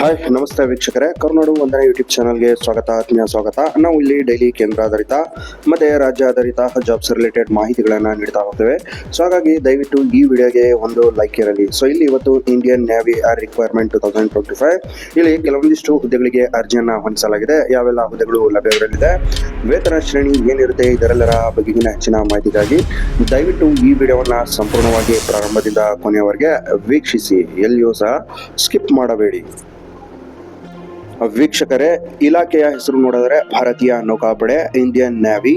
Hi ನಮಸ್ತೆ ವೀಕ್ಷಕರೇ. ಕರುನಾಡು ಒಂದನೇ ಯೂಟ್ಯೂಬ್ ಚಾನಲ್ಗೆ ಸ್ವಾಗತ, ಆತ್ಮೀಯ ಸ್ವಾಗತ. ನಾವು ಇಲ್ಲಿ ಡೈಲಿ ಕೇಂದ್ರ ಆಧಾರಿತ ಮತ್ತೆ ರಾಜ್ಯ ಆಧಾರಿತ ಜಾಬ್ಸ್ ರಿಲೇಟೆಡ್ ಮಾಹಿತಿಗಳನ್ನು ನೀಡ್ತಾ ಹೋಗ್ತೇವೆ. ಸೊ ಹಾಗಾಗಿ ದಯವಿಟ್ಟು ಈ ವಿಡಿಯೋಗೆ ಒಂದು ಲೈಕ್ ಇರಲಿ. ಸೊ ಇಲ್ಲಿ ಇವತ್ತು Indian navy R requirement two thousand twenty five ಇಲ್ಲಿ ಕೆಲವೊಂದಿಷ್ಟು ಹುದ್ದೆಗಳಿಗೆ ಅರ್ಜಿಯನ್ನು ಹೊಂದಿಸಲಾಗಿದೆ. ಯಾವೆಲ್ಲ ಹುದ್ದೆಗಳು ಲಭ್ಯವಿರಲಿದೆ ವೇತನ ಶ್ರೇಣಿ ಏನಿರುತ್ತೆ, ಇದರೆಲ್ಲರ ಬಗೆಗಿನ ಹೆಚ್ಚಿನ ಮಾಹಿತಿಗಾಗಿ ದಯವಿಟ್ಟು ಈ ವಿಡಿಯೋವನ್ನು ಸಂಪೂರ್ಣವಾಗಿ ಪ್ರಾರಂಭದಿಂದ ಕೊನೆಯವರೆಗೆ ವೀಕ್ಷಿಸಿ. ಎಲ್ಲಿಯೂ ಸಹ ಸ್ಕಿಪ್ ಮಾಡಬೇಡಿ. ವೀಕ್ಷಕರೇ, ಇಲಾಖೆಯ ಹೆಸರು ನೋಡಿದ್ರೆ ಭಾರತೀಯ ನೌಕಾಪಡೆ, ಇಂಡಿಯನ್ ನ್ಯಾವಿ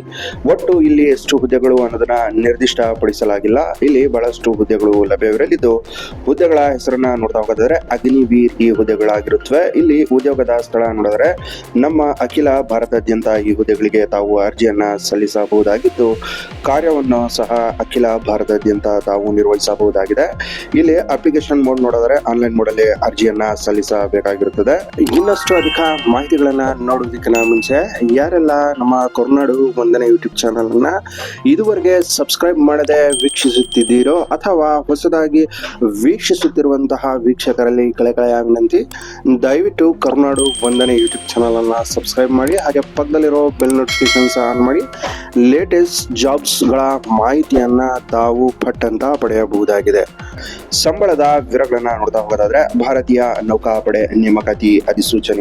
ಒಟ್ಟು ಇಲ್ಲಿ ಎಷ್ಟು ಹುದ್ದೆಗಳು ಅನ್ನೋದನ್ನ ನಿರ್ದಿಷ್ಟಪಡಿಸಲಾಗಿಲ್ಲ. ಇಲ್ಲಿ ಬಹಳಷ್ಟು ಹುದ್ದೆಗಳು ಲಭ್ಯವಿರಲಿದ್ದು, ಹುದ್ದೆಗಳ ಹೆಸರನ್ನ ನೋಡ್ತಾ ಹೋಗೋದಾದ್ರೆ ಅಗ್ನಿವೀರ್ ಈ ಹುದ್ದೆಗಳಾಗಿರುತ್ತವೆ. ಇಲ್ಲಿ ಉದ್ಯೋಗದ ಸ್ಥಳ ನೋಡಿದ್ರೆ ನಮ್ಮ ಅಖಿಲ ಭಾರತಾದ್ಯಂತ ಈ ಹುದ್ದೆಗಳಿಗೆ ತಾವು ಅರ್ಜಿಯನ್ನ ಸಲ್ಲಿಸಬಹುದಾಗಿದ್ದು, ಕಾರ್ಯವನ್ನು ಸಹ ಅಖಿಲ ಭಾರತಾದ್ಯಂತ ತಾವು ನಿರ್ವಹಿಸಬಹುದಾಗಿದೆ. ಇಲ್ಲಿ ಅಪ್ಲಿಕೇಶನ್ ಮೋಡ್ ನೋಡಿದ್ರೆ ಆನ್ಲೈನ್ ಮೋಡಲ್ಲಿ ಅರ್ಜಿಯನ್ನ ಸಲ್ಲಿಸಬೇಕಾಗಿರುತ್ತದೆ. ಇನ್ನಷ್ಟು ಅಧಿಕ ಮಾಹಿತಿಗಳನ್ನ ನೋಡೋದಕ್ಕಿಂತ ಮುಂಚೆ, ಯಾರೆಲ್ಲ ನಮ್ಮ ಕರುನಾಡು ಒಂದನೇ ಯೂಟ್ಯೂಬ್ ಚಾನಲ್ ಅನ್ನ ಇದುವರೆಗೆ ಸಬ್ಸ್ಕ್ರೈಬ್ ಮಾಡದೆ ವೀಕ್ಷಿಸುತ್ತಿದ್ದೀರೋ ಅಥವಾ ಹೊಸದಾಗಿ ವೀಕ್ಷಿಸುತ್ತಿರುವಂತಹ ವೀಕ್ಷಕರಲ್ಲಿ ಕಳೆ ವಿನಂತಿ, ದಯವಿಟ್ಟು ಕರುನಾಡು ಒಂದನೇ ಯೂಟ್ಯೂಬ್ ಚಾನಲ್ ಅನ್ನ ಸಬ್ಸ್ಕ್ರೈಬ್ ಮಾಡಿ, ಹಾಗೆ ಪಕ್ಕದಲ್ಲಿರೋ ಬೆಲ್ ನೋಟಿಫಿಕೇಶನ್ಸ್ ಆನ್ ಮಾಡಿ ಲೇಟೆಸ್ಟ್ ಜಾಬ್ಸ್ಗಳ ಮಾಹಿತಿಯನ್ನ ತಾವು ಪಟ್ಟಂತ ಪಡೆಯಬಹುದಾಗಿದೆ. ಸಂಬಳದ ವಿವರಗಳನ್ನ ನೋಡ್ತಾ ಹೋಗೋದಾದ್ರೆ, ಭಾರತೀಯ ನೌಕಾಪಡೆ ನೇಮಕಾತಿ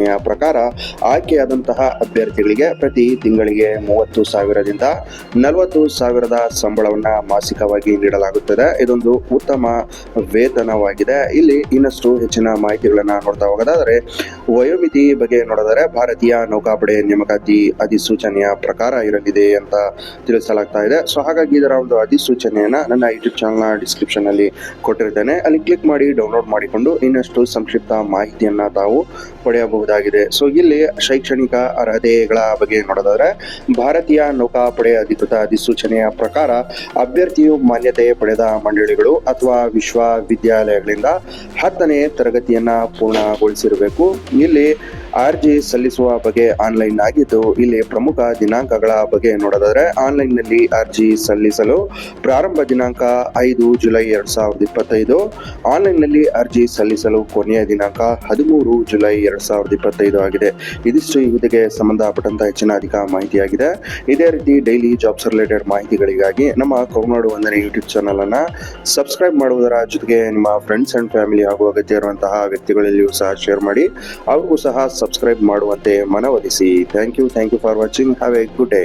ಅಧಿಸೂಚನೆಯ ಪ್ರಕಾರ ಆಯ್ಕೆಯಾದಂತಹ ಅಭ್ಯರ್ಥಿಗಳಿಗೆ ಪ್ರತಿ ತಿಂಗಳಿಗೆ ಮೂವತ್ತು ಸಾವಿರದಿಂದ ನಲವತ್ತು ಸಾವಿರದ ಸಂಬಳವನ್ನ ಮಾಸಿಕವಾಗಿ ನೀಡಲಾಗುತ್ತದೆ. ಇದೊಂದು ಉತ್ತಮ ವೇತನವಾಗಿದೆ. ಇಲ್ಲಿ ಇನ್ನಷ್ಟು ಹೆಚ್ಚಿನ ಮಾಹಿತಿಗಳನ್ನ ನೋಡ್ತಾ ಹೋಗೋದಾದರೆ, ವಯೋಮಿತಿ ಬಗ್ಗೆ ನೋಡಿದರೆ ಭಾರತೀಯ ನೌಕಾಪಡೆ ನೇಮಕಾತಿ ಅಧಿಸೂಚನೆಯ ಪ್ರಕಾರ ಇರಲಿದೆ ಅಂತ ತಿಳಿಸಲಾಗ್ತಾ ಇದೆ. ಸೊ, ಹಾಗಾಗಿ ಇದರ ಒಂದು ಅಧಿಸೂಚನೆಯನ್ನ ನನ್ನ ಯೂಟ್ಯೂಬ್ ಡಿಸ್ಕ್ರಿಪ್ಷನ್ ಅಲ್ಲಿ ಕೊಟ್ಟಿರ್ತೇನೆ. ಅಲ್ಲಿ ಕ್ಲಿಕ್ ಮಾಡಿ ಡೌನ್ಲೋಡ್ ಮಾಡಿಕೊಂಡು ಇನ್ನಷ್ಟು ಸಂಕ್ಷಿಪ್ತ ಮಾಹಿತಿಯನ್ನ ತಾವು ಪಡೆಯಬಹುದಾಗಿದೆ ಸೊ ಇಲ್ಲಿ ಶೈಕ್ಷಣಿಕ ಅರ್ಹತೆಗಳ ಬಗ್ಗೆ ನೋಡೋದಾದ್ರೆ, ಭಾರತೀಯ ನೌಕಾಪಡೆ ಅಧಿಕೃತ ಅಧಿಸೂಚನೆಯ ಪ್ರಕಾರ, ಅಭ್ಯರ್ಥಿಯು ಮಾನ್ಯತೆ ಪಡೆದ ಮಂಡಳಿಗಳು ಅಥವಾ ವಿಶ್ವವಿದ್ಯಾಲಯಗಳಿಂದ ಹತ್ತನೇ ತರಗತಿಯನ್ನ ಪೂರ್ಣಗೊಳಿಸಿರಬೇಕು. ಇಲ್ಲಿ ಅರ್ಜಿ ಸಲ್ಲಿಸುವ ಬಗ್ಗೆ ಆನ್ಲೈನ್ ಆಗಿದ್ದು, ಇಲ್ಲಿ ಪ್ರಮುಖ ದಿನಾಂಕಗಳ ಬಗ್ಗೆ ನೋಡೋದಾದ್ರೆ ಆನ್ಲೈನ್ನಲ್ಲಿ ಅರ್ಜಿ ಸಲ್ಲಿಸಲು ಪ್ರಾರಂಭ ದಿನಾಂಕ ಐದು ಜುಲೈ ಎರಡ್ ಸಾವಿರದ ಇಪ್ಪತ್ತೈದು ಆನ್ಲೈನ್ನಲ್ಲಿ ಅರ್ಜಿ ಸಲ್ಲಿಸಲು ಕೊನೆಯ ದಿನಾಂಕ ಹದಿಮೂರು ಜುಲೈ ಎರಡ್ ಸಾವಿರದ ಇಪ್ಪತ್ತೈದು ಆಗಿದೆ. ಇದಿಷ್ಟು ಈ ಹುದ್ದೆಗೆ ಸಂಬಂಧಪಟ್ಟಂತ ಹೆಚ್ಚಿನ ಅಧಿಕ ಮಾಹಿತಿಯಾಗಿದೆ. ಇದೇ ರೀತಿ ಡೈಲಿ ಜಾಬ್ಸ್ ರಿಲೇಟೆಡ್ ಮಾಹಿತಿಗಳಿಗಾಗಿ ನಮ್ಮ ಕೌನಾಡು ವಂದನೆ ಯೂಟ್ಯೂಬ್ ಚಾನಲ್ ಅನ್ನ ಸಬ್ಸ್ಕ್ರೈಬ್ ಮಾಡುವುದರ ಜೊತೆಗೆ ನಿಮ್ಮ ಫ್ರೆಂಡ್ಸ್ ಅಂಡ್ ಫ್ಯಾಮಿಲಿ ಹಾಗೂ ಅಗತ್ಯ ಇರುವಂತಹ ವ್ಯಕ್ತಿಗಳಲ್ಲಿಯೂ ಸಹ ಶೇರ್ ಮಾಡಿ, ಅವ್ರಿಗೂ ಸಹ ಸಬ್ಸ್ಕ್ರೈಬ್ ಮಾಡುವಂತೆ ಮನವೊಲಿಸಿ. Thank you thank you for watching have a good day